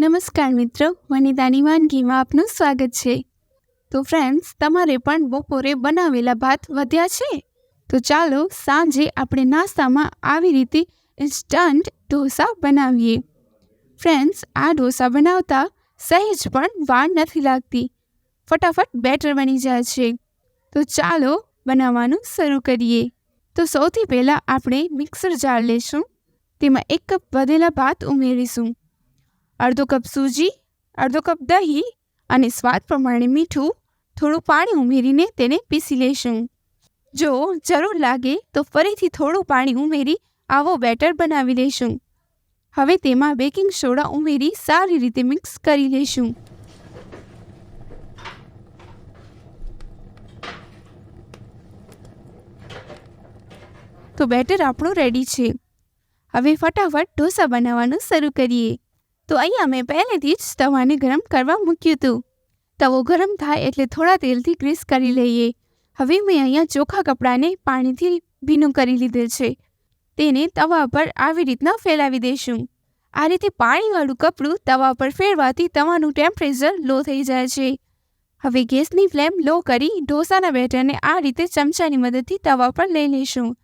નમસ્કાર મિત્રો, વનિતાની વાનગીમાં આપનું સ્વાગત છે. તો ફ્રેન્ડ્સ તમારે પણ બપોરે બનાવેલા ભાત વધ્યા છે? તો ચાલો સાંજે આપણે નાસ્તામાં આવી રીતે ઇન્સ્ટન્ટ ઢોસા બનાવીએ. ફ્રેન્ડ્સ આ ઢોસા બનાવતા સહેજ પણ વાર નથી લાગતી. ફટાફટ બેટર બની જાય છે. તો ચાલો બનાવવાનું શરૂ કરીએ. તો સૌથી પહેલાં આપણે મિક્સર જાર લેશું. તેમાં એક કપ વધેલા ભાત ઉમેરીશું. અડધો કપ સૂજી, અડધો કપ દહીં અને સ્વાદ પ્રમાણે મીઠું થોડું પાણી ઉમેરીને તેને પીસી લેશું જો જરૂર લાગે તો ફરીથી થોડું પાણી ઉમેરી આવો બેટર બનાવી લેશું હવે તેમાં બેકિંગ સોડા ઉમેરી સારી રીતે મિક્સ કરી લેશું તો બેટર આપણું રેડી છે. હવે ફટાફટ ઢોસા બનાવવાનું શરૂ કરીએ. તો અહીંયા મેં પહેલેથી જ તવાને ગરમ કરવા મૂક્યું હતું. તવો ગરમ થાય એટલે થોડા તેલથી ગ્રીસ કરી લઈએ. હવે મેં અહીંયા ચોખ્ખા કપડાને પાણીથી ભીનું કરી લીધેલ છે. તેને તવા પર આવી રીતના ફેલાવી દઈશું. આ રીતે પાણીવાળું કપડું તવા પર ફેરવાથી તવાનું ટેમ્પરેચર લો થઈ જાય છે. હવે ગેસની ફ્લેમ લો કરી ઢોસાના બેટરને આ રીતે ચમચાની મદદથી તવા પર લઈ લઈશું.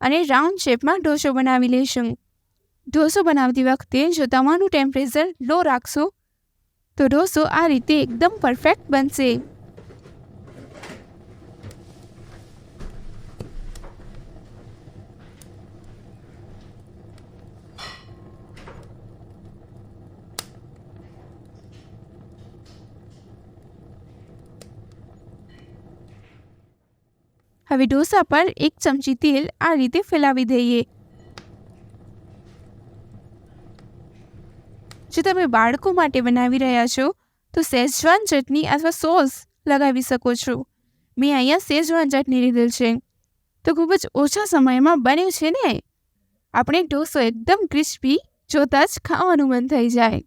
અને રાઉન્ડ શેપમાં ઢોસો બનાવી લઈશું. ઢોસો બનાવતી વખતે જો તમારું ટેમ્પરેચર લો રાખશો, તો ઢોસો આ રીતે એકદમ પરફેક્ટ બનશે. હવે ઢોસા પર એક ચમચી તેલ આ રીતે ફેલાવી દઈએ. જો તમે બાળકો માટે બનાવી રહ્યા છો, તો સેજવાન ચટણી અથવા સોસ લગાવી શકો છો. મેં અહીંયા સેજવાન ચટણી લીધેલ છે. તો ખૂબ જ ઓછા સમયમાં બન્યું છે ને? આપણે ઢોસો એકદમ ક્રિસ્પી, જોતાં જ ખાવાનું મન થઈ જાય.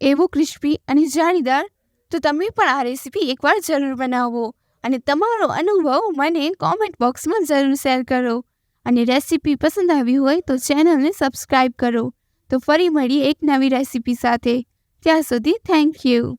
એવું ક્રિસ્પી અને જાળીદાર તો તમે પણ આ રેસીપી એકવાર જરૂર બનાવો અને તમારો અનુભવ મને કોમેન્ટ બોક્સમાં જરૂર શેર કરો. અને રેસીપી પસંદ આવી હોય તો ચેનલને સબસ્ક્રાઈબ કરો. તો ફરી મળીએ એક નવી રેસીપી સાથે. ત્યાં સુધી થેન્ક યુ